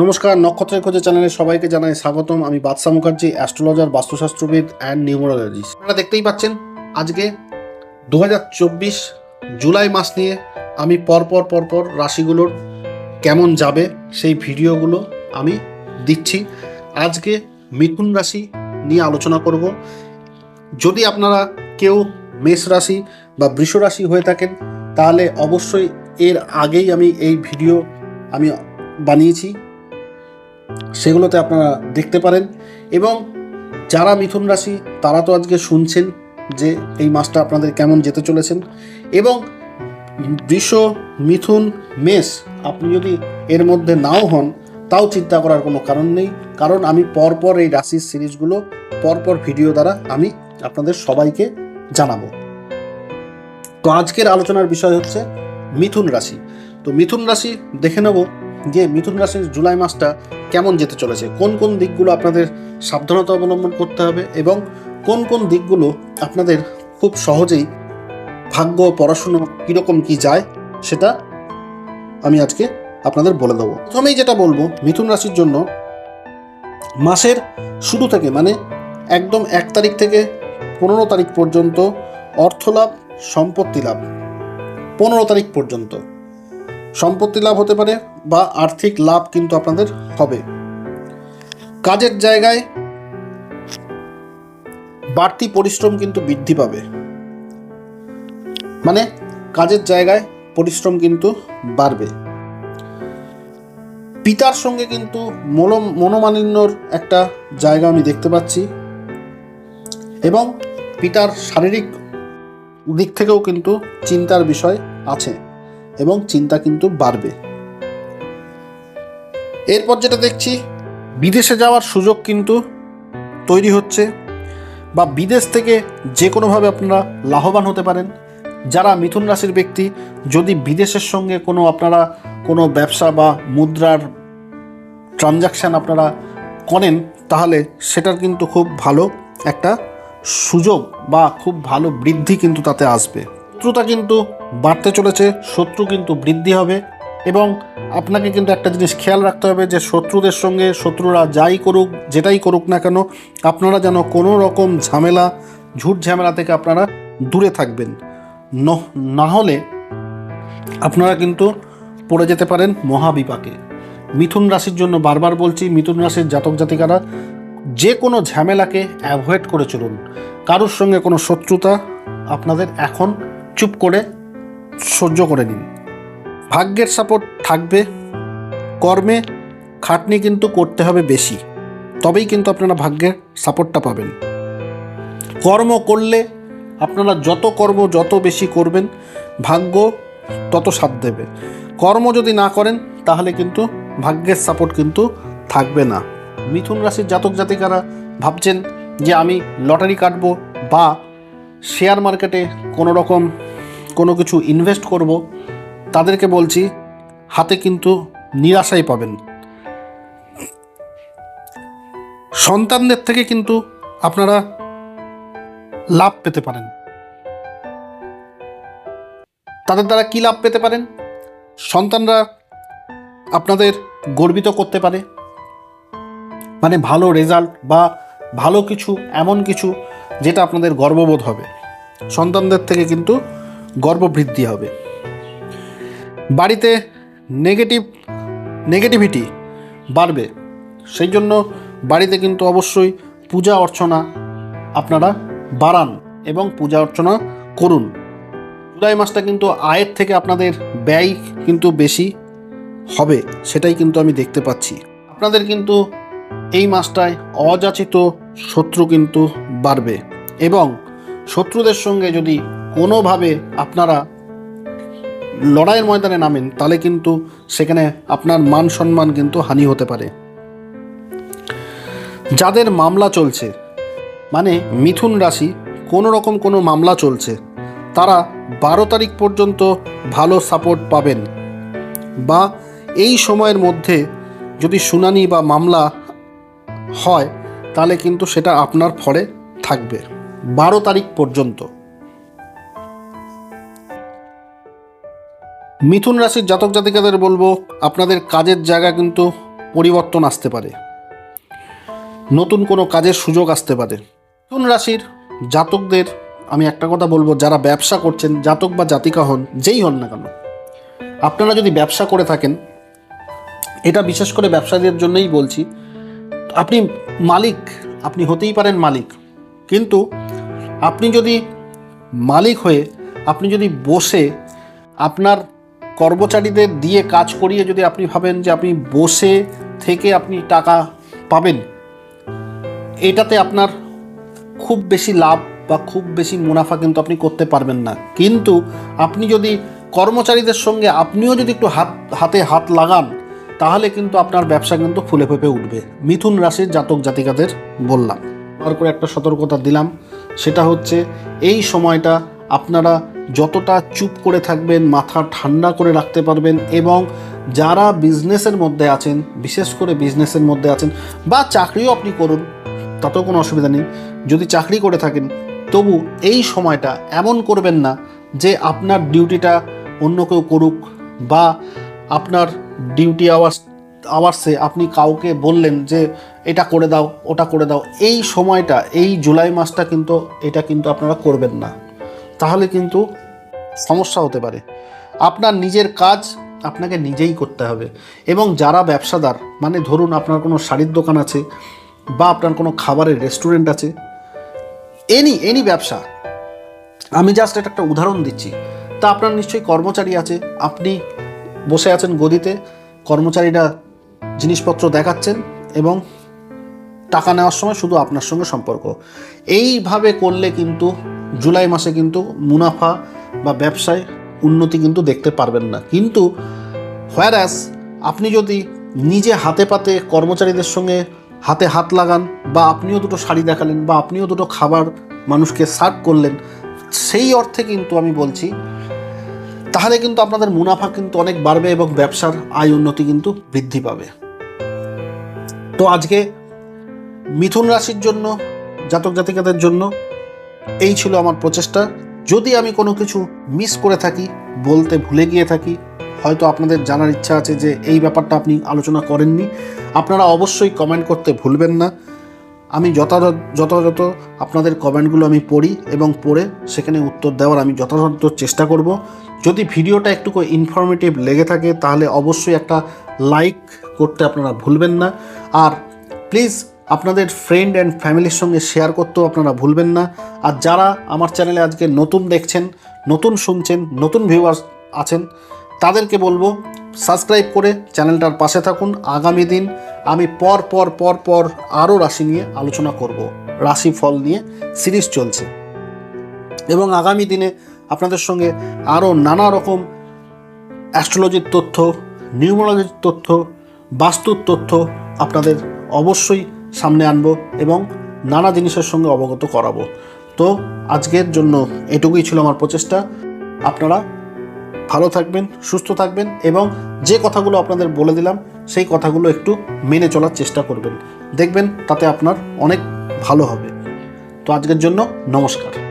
নমস্কার, নক্ষত্রের খোঁজে চ্যানেলে সবাইকে জানাই স্বাগতম। আমি বাদশা মুখার্জি, অ্যাস্ট্রোলজার, বাস্তুশাস্ত্রবিদ অ্যান্ড নিউমোলজিস্ট আপনারা দেখতেই পাচ্ছেন, আজকে দু হাজার চব্বিশ জুলাই মাস নিয়ে আমি পরপর পরপর রাশিগুলোর কেমন যাবে সেই ভিডিওগুলো আমি দিচ্ছি। আজকে মিথুন রাশি নিয়ে আলোচনা করব। যদি আপনারা কেউ মেষ রাশি বা বৃষ রাশি হয়ে থাকেন, তাহলে অবশ্যই এর আগেই আমি এই ভিডিও আমি বানিয়েছি। সেগুলোতে আপনারা দেখতে পারেন। এবং যারা মিথুন রাশি, তারা তো আজকে শুনছেন যে এই মাসটা আপনাদের কেমন যেতে চলেছেন। এবং বৃষ, মিথুন, মেষ, আপনি যদি এর মধ্যে নাও হন, তাও চিন্তা করার কোনো কারণ নেই। কারণ আমি পরপর এই রাশির সিরিজগুলো, পরপর ভিডিও দ্বারা আমি আপনাদের সবাইকে জানাব। তো আজকের আলোচনার বিষয় হচ্ছে মিথুন রাশি। তো মিথুন রাশি দেখে নেব যে মিথুন রাশির জুলাই মাসটা কেমন যেতে চলেছে? কোন কোন দিকগুলো আপনাদের সাবধানতা অবলম্বন করতে হবে এবং কোন কোন দিকগুলো আপনাদের খুব সহজেই ভাগ্য পড়াশুনো কীরকম কি যায় সেটা আমি আজকে আপনাদের বলে দেবো। প্রথমেই যেটা বলব, মিথুন রাশির জন্য মাসের শুরু থেকে মানে একদম এক তারিখ থেকে পনেরো তারিখ পর্যন্ত অর্থলাভ, সম্পত্তি লাভ। পনেরো তারিখ পর্যন্ত। সম্পত্তি লাভ হতে পারে বা আর্থিক লাভ কিন্তু আপনাদের হবে। কাজের জায়গায় বাড়তি পরিশ্রম কিন্তু বৃদ্ধি পাবে। মানে কাজের জায়গায় পরিশ্রম কিন্তু বাড়বে। পিতার সঙ্গে কিন্তু মনো, মনোমালিন্যর একটা জায়গা আমি দেখতে পাচ্ছি। এবং পিতার শারীরিক দিক থেকেও কিন্তু চিন্তার বিষয় আছে। এবং চিন্তা কিন্তু বাড়বে। এরপর যেটা দেখছি, বিদেশে যাওয়ার সুযোগ কিন্তু তৈরি হচ্ছে বা বিদেশ থেকে যে কোনোভাবে আপনারা লাভবান হতে পারেন। যারা মিথুন রাশির ব্যক্তি, যদি বিদেশের সঙ্গে কোনো আপনারা কোনো ব্যবসা বা মুদ্রার ট্রানজাকশান আপনারা করেন, তাহলে সেটার কিন্তু খুব ভালো একটা সুযোগ বা খুব ভালো বৃদ্ধি কিন্তু তাতে আসবে। শত্রুতা কিন্তু বাড়তে চলেছে, শত্রু কিন্তু বৃদ্ধি হবে এবং আপনাকে কিন্তু একটা জিনিস খেয়াল রাখতে হবে যে শত্রুদের সঙ্গে শত্রুরা যাই করুক, যেটাই করুক না কেন, আপনারা যেন কোনো রকম ঝামেলা, ঝুট ঝামেলা থেকে আপনারা দূরে থাকবেন। ন- হলে আপনারা কিন্তু পড়ে যেতে পারেন মহাবিপাকে। মিথুন রাশির জন্য বারবার বলছি, মিথুন রাশির জাতক জাতিকারা, যে কোনো ঝামেলাকে অ্যাভয়েড করে চলুন। কারোর সঙ্গে কোনো শত্রুতা আপনাদের এখন চুপ করে সহ্য করে নিন। ভাগ্যের সাপোর্ট থাকবে, কর্মে খাটনি কিন্তু করতে হবে বেশি, তবেই কিন্তু আপনারা ভাগ্যের সাপোর্টটা পাবেন। কর্ম করলে আপনারা যত কর্ম যত বেশি করবেন, ভাগ্য তত সাথ দেবে। কর্ম যদি না করেন, তাহলে কিন্তু ভাগ্যের সাপোর্ট কিন্তু থাকবে না। মিথুন রাশির জাতক জাতিকারা ভাবছেন যে আমি লটারি কাটবো বা শেয়ার মার্কেটে কোনো রকম কোনো কিছু ইনভেস্ট করব, তাদেরকে বলছি, হাতে কিন্তু নিরাশাই পাবেন। সন্তানদের থেকে কিন্তু আপনারা লাভ পেতে পারেন। তাদের দ্বারা কী লাভ পেতে পারেন? সন্তানরা আপনাদের গর্বিত করতে পারে। মানে ভালো রেজাল্ট বা ভালো কিছু, এমন কিছু, যেটা আপনাদের গর্ববোধ হবে। সন্তানদের থেকে কিন্তু গর্ব বৃদ্ধি হবে। বাড়িতে নেগেটিভ নেগেটিভিটি বাড়বে। সেই জন্য বাড়িতে কিন্তু অবশ্যই পূজা অর্চনা আপনারা বাড়ান এবং পূজা অর্চনা করুন। জুলাই মাসটা কিন্তু আয়ের থেকে আপনাদের ব্যয় কিন্তু বেশি হবে, সেটাই কিন্তু আমি দেখতে পাচ্ছি। আপনাদের কিন্তু এই মাসটায় অযাচিত শত্রু কিন্তু বাড়বে এবং শত্রুদের সঙ্গে যদি কোনোভাবে আপনারা লড়াইয়ের ময়দানে নামেন, তাহলে কিন্তু সেখানে আপনার মান সম্মান কিন্তু হানি হতে পারে। যাদের মামলা চলছে মানে মিথুন রাশি কোনো রকম কোনো মামলা চলছে, তারা বারো তারিখ পর্যন্ত ভালো সাপোর্ট পাবেন। বা এই সময়ের মধ্যে যদি শুনানি বা মামলা হয়, তাহলে কিন্তু সেটা আপনার ফলে থাকবে। বারো তারিখ পর্যন্ত। মিথুন রাশির জাতক জাতিকাদের বলব, আপনাদের কাজের জায়গা কিন্তু পরিবর্তন আসতে পারে। নতুন কোনো কাজের সুযোগ আসতে পারে। মিথুন রাশির জাতকদের আমি একটা কথা বলব, যারা ব্যবসা করছেন, জাতক বা জাতিকা হন, যেই হন না কেন, আপনারা যদি ব্যবসা করে থাকেন, এটা বিশেষ করে ব্যবসায়ীদের জন্যই বলছি, আপনি মালিক, আপনি হতেই পারেন মালিক, কিন্তু আপনি যদি মালিক হয়ে, আপনি যদি বসে আপনার কর্মচারীদের দিয়ে কাজ করিয়ে যদি আপনি ভাবেন যে আপনি বসে থেকে আপনি টাকা পাবেন, এটাতে আপনার খুব বেশি লাভ বা খুব বেশি মুনাফা কিন্তু আপনি করতে পারবেন না। কিন্তু আপনি যদি কর্মচারীদের সঙ্গে আপনিও যদি একটু হাত, হাতে হাত লাগান, তাহলে কিন্তু আপনার ব্যবসা কিন্তু ফুলে ফেপে উঠবে। মিথুন রাশির জাতক জাতিকাদের বললাম। আর করে একটা সতর্কতা দিলাম। সেটা হচ্ছে এই সময়টা আপনারা যতটা চুপ করে থাকবেন, মাথা ঠান্ডা করে রাখতে পারবেন এবং যারা বিজনেসের মধ্যে আছেন, বিশেষ করে বিজনেসের মধ্যে আছেন বা চাকরিও আপনি করুন, তাতেও কোনো অসুবিধা নেই। যদি চাকরি করে থাকেন, তবু এই সময়টা এমন করবেন না যে আপনার ডিউটিটা অন্য কেউ করুক বা আপনার ডিউটি আওয়ার্স আওয়ার্সে আপনি কাউকে বললেন যে, এটা করে দাও, ওটা করে দাও। এই সময়টা, এই জুলাই মাসটা কিন্তু, এটা কিন্তু আপনারা করবেন না। তাহলে কিন্তু সমস্যা হতে পারে। আপনার নিজের কাজ আপনাকে নিজেই করতে হবে। এবং যারা ব্যবসাদার মানে ধরুন আপনার কোনো শাড়ির দোকান আছে বা আপনার কোনো খাবারের রেস্টুরেন্ট আছে, এনি এনি ব্যবসা, আমি জাস্ট এটা একটা উদাহরণ দিচ্ছি। তা আপনার নিশ্চয়ই কর্মচারী আছে, আপনি বসে আছেন গদিতে, কর্মচারীরা জিনিসপত্র দেখাচ্ছেন এবং টাকা নেওয়ার সময় শুধু আপনার সঙ্গে সম্পর্ক। এইভাবে করলে কিন্তু জুলাই মাসে কিন্তু মুনাফা বা ব্যবসায় উন্নতি কিন্তু দেখতে পারবেন না। কিন্তু হোয়ারাস আপনি যদি নিজে হাতে পাতে কর্মচারীদের সঙ্গে হাতে হাত লাগান বা আপনিও দুটো শাড়ি দেখালেন বা আপনিও দুটো খাবার মানুষকে সার্ভ করলেন, সেই অর্থে কিন্তু আমি বলছি তাহলে কিন্তু আপনাদের মুনাফা কিন্তু অনেক বাড়বে এবং ব্যবসার আয় উন্নতি কিন্তু বৃদ্ধি পাবে। তো আজকে মিথুন রাশির জন্য, জাতক জাতিকাদের জন্য এই ছিল আমার প্রচেষ্টা। যদি আমি কোনো কিছু মিস করে থাকি, বলতে ভুলে গিয়ে থাকি, হয়তো আপনাদের জানার ইচ্ছা আছে যে এই ব্যাপারটা আপনি আলোচনা করেননি। আপনারা অবশ্যই কমেন্ট করতে ভুলবেন না। আমি যথাযথ যথাযথ আপনাদের কমেন্টগুলো আমি পড়ি এবং পড়ে সেখানে উত্তর দেওয়ার আমি যথাযথ চেষ্টা করব। যদি ভিডিওটা একটু ইনফরমেটিভ লেগে থাকে, তাহলে অবশ্যই একটা লাইক করতে আপনারা ভুলবেন না। আর প্লিজ আপনাদের ফ্রেন্ড অ্যান্ড ফ্যামিলির সঙ্গে শেয়ার করতেও আপনারা ভুলবেন না। আর যারা আমার চ্যানেলে আজকে নতুন দেখছেন, নতুন শুনছেন, নতুন ভিউয়ার্স আছেন, তাদেরকে বলব সাবস্ক্রাইব করে চ্যানেলটার পাশে থাকুন। আগামী দিন আমি পর পর পর পর আরও রাশি নিয়ে আলোচনা করব। রাশি ফল নিয়ে সিরিজ চলছে। এবং আগামী দিনে আপনাদের সঙ্গে আরও নানা রকম অ্যাস্ট্রোলজির তথ্য, নিউমোলজির তথ্য, বাস্তুর তথ্য আপনাদের অবশ্যই সামনে আনব এবং নানা জিনিসের সঙ্গে অবগত করাবো। তো আজকের জন্য এটুকুই ছিল আমার প্রচেষ্টা। আপনারা ভালো থাকবেন, সুস্থ থাকবেন এবং যে কথাগুলো আপনাদের বলে দিলাম, সেই কথাগুলো একটু মেনে চলার চেষ্টা করবেন। দেখবেন তাতে আপনার অনেক ভালো হবে। তো আজকের জন্য নমস্কার।